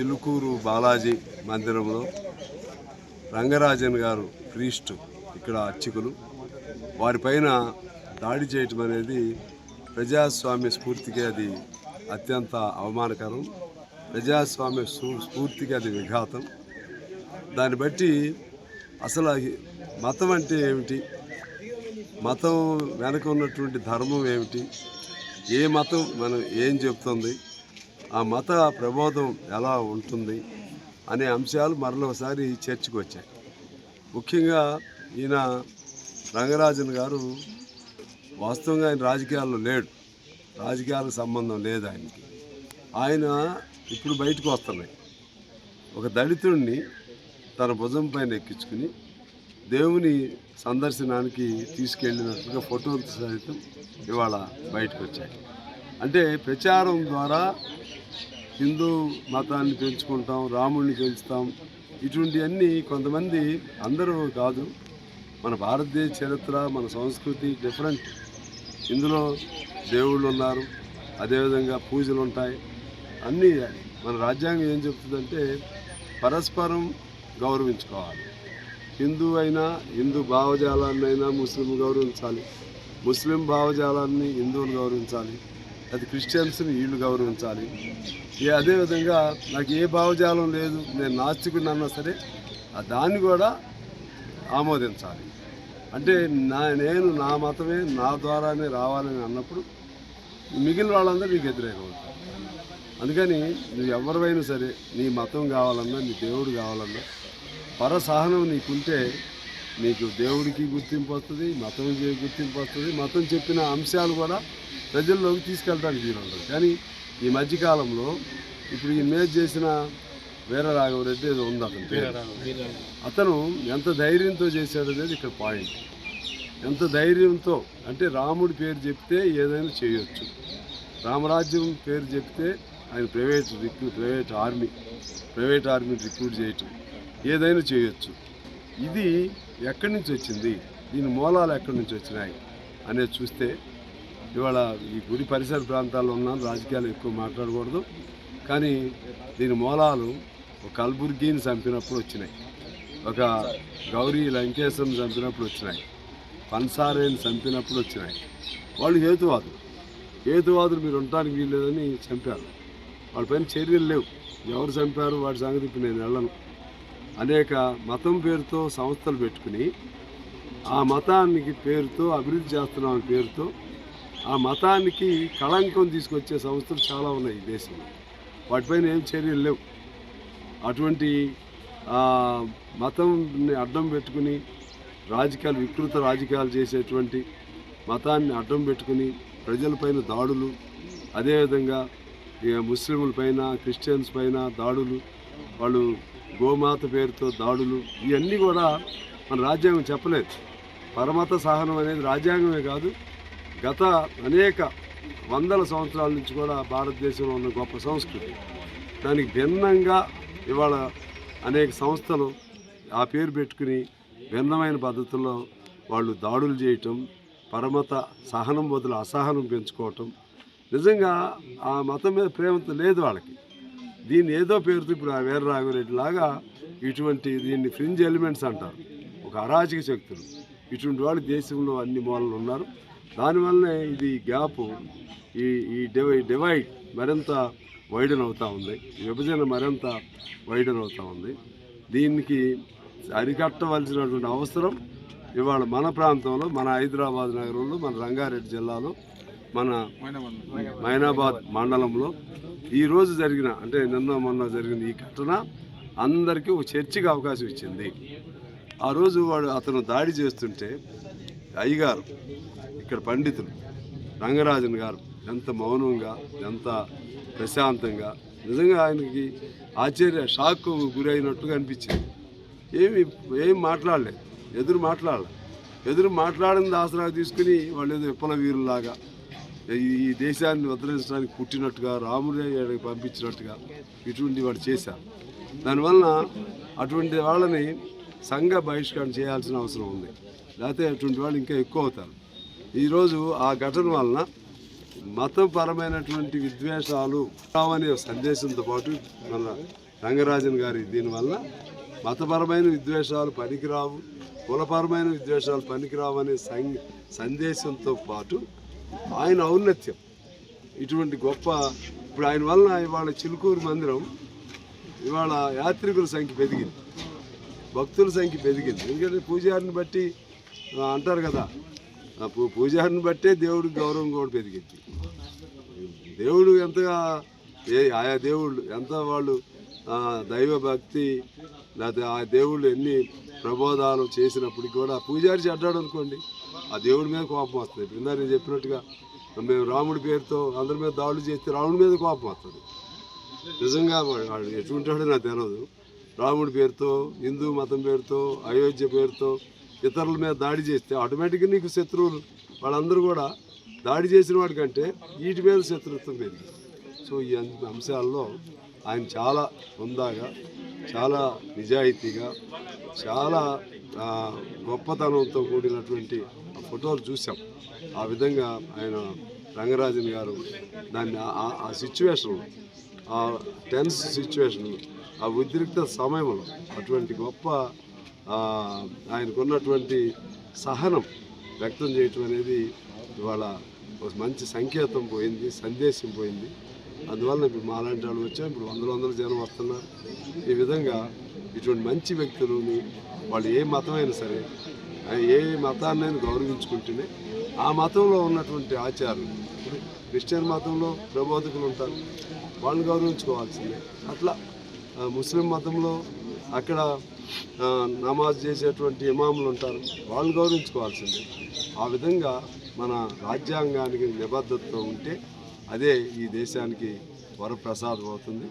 చిలుకూరు బాలాజీ మందిరంలో రంగరాజన్ గారు క్రీస్తు ఇక్కడ అర్చకులు. వారిపైన దాడి చేయటం అనేది ప్రజాస్వామ్య స్ఫూర్తికి అది అత్యంత అవమానకరం. ప్రజాస్వామ్య స్ఫూ- స్ఫూర్తికి అది విఘాతం. దాన్ని బట్టి అసలు మతం అంటే ఏమిటి? మతం వెనక ఉన్నటువంటి ధర్మం ఏమిటి? ఏ మతం మనం ఏం చెప్తుంది? ఆ మత ప్రబోధం ఎలా ఉంటుంది అనే అంశాలు మరొకసారి చర్చకు వచ్చాయి. ముఖ్యంగా ఈయన రంగరాజన్ గారు వాస్తవంగా ఆయన రాజకీయాల్లో లేడు. రాజకీయాలకు సంబంధం లేదు ఆయనకి. ఆయన ఇప్పుడు బయటకు వస్తున్నాయి. ఒక దళితుడిని తన భుజం పైన ఎక్కించుకుని దేవుని సందర్శనానికి తీసుకెళ్ళినట్టుగా ఫోటోలు సహితం ఇవాళ బయటకు వచ్చాయి. అంటే ప్రచారం ద్వారా హిందూ మతాన్ని పెంచుకుంటాం రాముడిని పెంచుతాం ఇటువంటివన్నీ కొంతమంది అందరూ కాదు. మన భారతదేశ చరిత్ర మన సంస్కృతి డిఫరెంట్ ఇందులో దేవుళ్ళు ఉన్నారు అదేవిధంగా పూజలు ఉంటాయి. అన్నీ మన రాజ్యాంగం ఏం చెప్తుందంటే పరస్పరం గౌరవించుకోవాలి. హిందూ అయినా హిందూ భావజాలాన్ని అయినా ముస్లిం గౌరవించాలి. ముస్లిం భావజాలాన్ని హిందువులు గౌరవించాలి. అది క్రిస్టియన్స్ని వీళ్ళు గౌరవించాలి. ఏ అదేవిధంగా నాకు ఏ భావజాలం లేదు నేను నాస్తికుడిని అన్నా సరే దాన్ని కూడా ఆమోదించాలి. అంటే నా నేను నా మతమే నా ద్వారానే రావాలని అన్నప్పుడు మిగిలిన వాళ్ళందరూ నీకు వ్యతిరేకం అందుకని నువ్వు ఎవరివైనా సరే నీ మతం కావాలన్నా నీ దేవుడు కావాలన్నా పరసహనం నీకుంటే నీకు దేవుడికి గుర్తింపు వస్తుంది మతంకి గుర్తింపు వస్తుంది మతం చెప్పిన అంశాలు కూడా ప్రజల్లోకి తీసుకెళ్ళడానికి వీలు ఉండదు. కానీ ఈ మధ్యకాలంలో ఇప్పుడు ఈ మేజ్ చేసిన వీర రాఘవరెడ్డి ఏదో ఉంది అతని అతను ఎంత ధైర్యంతో చేశాడు అనేది ఇక్కడ పాయింట్ ఎంత ధైర్యంతో అంటే రాముడి పేరు చెప్తే ఏదైనా చేయొచ్చు. రామరాజ్యం పేరు చెప్తే ఆయన private recruit private army private ఆర్మీని రిక్రూట్ చేయటం ఏదైనా చేయొచ్చు. ఇది ఎక్కడి నుంచి వచ్చింది? దీని మూలాలు ఎక్కడి నుంచి వచ్చినాయి? అనేది చూస్తే ఇవాళ ఈ గుడి పరిసర ప్రాంతాల్లో ఉన్నాను రాజకీయాలు ఎక్కువ మాట్లాడకూడదు. కానీ దీని మూలాలు ఒక కల్బుర్గీని చంపినప్పుడు వచ్చినాయి. ఒక గౌరీ లంకేశ్వరం చంపినప్పుడు వచ్చినాయి. పన్సారేని చంపినప్పుడు వచ్చినాయి. వాళ్ళు హేతువాదులు. హేతువాదులు మీరు ఉండటానికి వీల్లేదని చంపారు. వాళ్ళపైన చర్యలు లేవు. ఎవరు చంపారు? వాడి సంగతి ఇప్పుడు నేను వెళ్ళను. అనేక మతం పేరుతో సంస్థలు పెట్టుకుని ఆ మతానికి పేరుతో అభివృద్ధి చేస్తున్నాం పేరుతో ఆ మతానికి కళంకం తీసుకొచ్చే సంస్థలు చాలా ఉన్నాయి ఈ దేశంలో. వాటిపైన ఏం చర్యలు లేవు. అటువంటి మతంని అడ్డం పెట్టుకుని రాజకీయాలు వికృత రాజకీయాలు చేసేటువంటి మతాన్ని అడ్డం పెట్టుకుని ప్రజలపైన దాడులు అదేవిధంగా ఇక ముస్లింల పైన క్రిస్టియన్స్ పైన దాడులు వాళ్ళు గోమాత పేరుతో దాడులు ఇవన్నీ కూడా మన రాజ్యాంగం చెప్పలేదు. పరమత సహనం అనేది రాజ్యాంగమే కాదు గత అనేక వందల సంవత్సరాల నుంచి కూడా భారతదేశంలో ఉన్న గొప్ప సంస్కృతి. దానికి భిన్నంగా ఇవాళ అనేక సంస్థలు ఆ పేరు పెట్టుకుని భిన్నమైన పద్ధతుల్లో వాళ్ళు దాడులు చేయటం పరమత సహనం బదులు అసహనం పెంచుకోవటం. నిజంగా ఆ మతం మీద ప్రేమతో లేదు వాళ్ళకి. దీన్ని ఏదో పేరుతో ఇప్పుడు ఆ వీర లాగా ఇటువంటి దీన్ని ఫ్రింజ్ ఎలిమెంట్స్ అంటారు. ఒక అరాచక శక్తులు. ఇటువంటి వాళ్ళు దేశంలో అన్ని మూలలు ఉన్నారు. దానివల్లనే ఇది గ్యాప్ ఈ ఈ డివై డివైడ్ మరింత వైడన్ అవుతూ ఉంది. విభజన మరింత వైడన్ అవుతూ ఉంది. దీనికి అరికట్టవలసినటువంటి అవసరం ఇవాళ మన ప్రాంతంలో మన హైదరాబాద్ నగరంలో మన రంగారెడ్డి జిల్లాలో మన మైనాబాద్ మండలంలో ఈ రోజు జరిగిన అంటే నిన్న మొన్న జరిగిన ఈ ఘటన అందరికీ ఒక చర్చకి అవకాశం ఇచ్చింది. ఆ రోజు వాడు అతను దాడి చేస్తుంటే అయ్యగారు ఇక్కడ పండితులు రంగరాజన్ గారు ఎంత మౌనంగా ఎంత ప్రశాంతంగా నిజంగా ఆయనకి ఆశ్చర్య షాక్ గురైనట్టుగా అనిపించింది. ఏమి ఏం మాట్లాడలేదు ఎదురు మాట్లాడలే ఎదురు మాట్లాడింది ఆసరా తీసుకుని వాళ్ళు ఏదో విప్పల వీరులాగా ఈ ఈ దేశాన్ని వదిలించడానికి పుట్టినట్టుగా రాముడే పంపించినట్టుగా ఇటువంటి వాడు చేశారు. దానివలన అటువంటి వాళ్ళని సంఘ బహిష్కరణ చేయాల్సిన అవసరం ఉంది. లేకపోతే అటువంటి వాళ్ళు ఇంకా ఎక్కువ అవుతారు. ఈరోజు ఆ ఘటన వలన మతపరమైనటువంటి విద్వేషాలు రావనే సందేశంతో పాటు మన రంగరాజన్ గారి దీనివల్ల మతపరమైన విద్వేషాలు పనికిరావు కులపరమైన విద్వేషాలు పనికిరావు అనే సం- సందేశంతో పాటు ఆయన ఔన్నత్యం ఇటువంటి గొప్ప ఇప్పుడు ఆయన వలన ఇవాళ చిలుకూరు మందిరం ఇవాళ యాత్రికుల సంఖ్య పెరిగింది భక్తుల సంఖ్య పెరిగింది. ఎందుకంటే పూజారిని బట్టి అంటారు కదా ఆ పూజారిని బట్టే దేవుడికి గౌరవం కూడా పెరిగింది. దేవుడు ఎంతగా ఏ ఆయా దేవుళ్ళు ఎంత వాళ్ళు దైవ భక్తి లేకపోతే ఆ దేవుళ్ళు ఎన్ని ప్రబోధాలు చేసినప్పటికీ కూడా పూజారి చెడ్డాడు అనుకోండి ఆ దేవుడి మీద కోపం వస్తుంది. ఇప్పుడు ఇందా నేను చెప్పినట్టుగా మేము రాముడి పేరుతో అందరి మీద దాడులు చేస్తే రాముడి మీద కోపం వస్తుంది. నిజంగా వాడు వాడు నాకు తెలియదు రాముడి పేరుతో హిందూ మతం పేరుతో అయోధ్య పేరుతో ఇతరుల మీద దాడి చేస్తే ఆటోమేటిక్గా నీకు శత్రువులు వాళ్ళందరూ కూడా దాడి చేసిన వాడికంటే వీటి మీద శత్రుత్వం పెరిగింది. సో ఈ అంశాల్లో ఆయన చాలా హుందాగా చాలా నిజాయితీగా చాలా గొప్పతనంతో కూడినటువంటి ఫోటోలు చూసాం ఆ విధంగా ఆయన రంగరాజన్ గారు దాన్ని ఆ- సిచ్యువేషన్ ఆ టెన్స్ సిచ్యువేషన్ ఆ ఉద్రిక్త సమయంలో అటువంటి గొప్ప ఆయనకున్నటువంటి సహనం వ్యక్తం చేయటం అనేది ఇవాళ ఒక మంచి సంకేతం పోయింది సందేశం పోయింది. అందువల్ల ఇప్పుడు మాలాంటి వాళ్ళు వచ్చాం ఇప్పుడు వందల వందల జనం వస్తున్నారు. ఈ విధంగా ఇటువంటి మంచి వ్యక్తులని వాళ్ళు ఏ మతమైనా సరే ఏ మతాన్నైనా గౌరవించుకుంటేనే ఆ మతంలో ఉన్నటువంటి ఆచారాలు ఇప్పుడు క్రిస్టియన్ మతంలో ప్రబోధకులు ఉంటారు వాళ్ళు గౌరవించుకోవాల్సిందే. అట్లా ముస్లిం మతంలో అక్కడ నమాజ్ చేసేటువంటి ఇమాములు ఉంటారు. వాళ్ళు గౌరవించుకోవాల్సిందే. ఆ విధంగా మన రాజ్యాంగానికి నిబద్ధతతో ఉంటే అదే ఈ దేశానికి వరప్రసాదం అవుతుంది.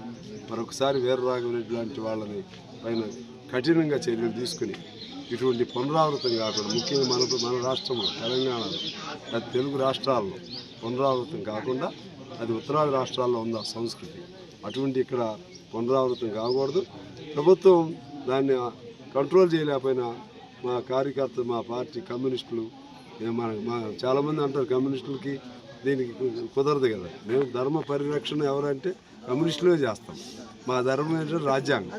మరొకసారి వీరరాఘవరెడ్డి లాంటి వాళ్ళని పైన కఠినంగా చర్యలు తీసుకుని ఇటువంటి పునరావృతం కాకుండా ముఖ్యంగా మన మన రాష్ట్రంలో తెలంగాణలో అది తెలుగు రాష్ట్రాల్లో పునరావృతం కాకుండా అది ఉత్తరాది రాష్ట్రాల్లో ఉంది ఆ సంస్కృతి? అటువంటి ఇక్కడ పునరావృతం కాకూడదు. ప్రభుత్వం దాన్ని కంట్రోల్ చేయలేకపోయినా మా కార్యకర్త మా పార్టీ కమ్యూనిస్టులు మన మా చాలామంది అంటారు కమ్యూనిస్టులకి దీనికి కుదరదు కదా. మేము ధర్మ పరిరక్షణ ఎవరంటే కమ్యూనిస్టులే చేస్తాం. మా ధర్మం ఏంటంటే రాజ్యాంగం.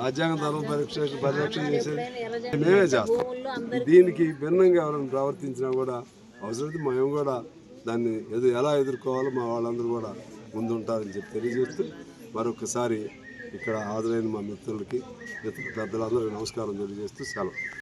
రాజ్యాంగ ధర్మ పరిరక్షణ పరిరక్షణ చేసేది మేమే చేస్తాం. దీనికి భిన్నంగా ఎవరైనా ప్రవర్తించినా కూడా అవసరమైతే మేము కూడా దాన్ని ఎదు ఎలా ఎదుర్కోవాలో మా వాళ్ళందరూ కూడా ముందుంటారని చెప్పి తెలియజేస్తూ మరొకసారి ఇక్కడ హాజరైన మా మిత్రులకి మిత్రుల పెద్దలందరికీ నమస్కారం తెలియజేస్తూ సెలవు.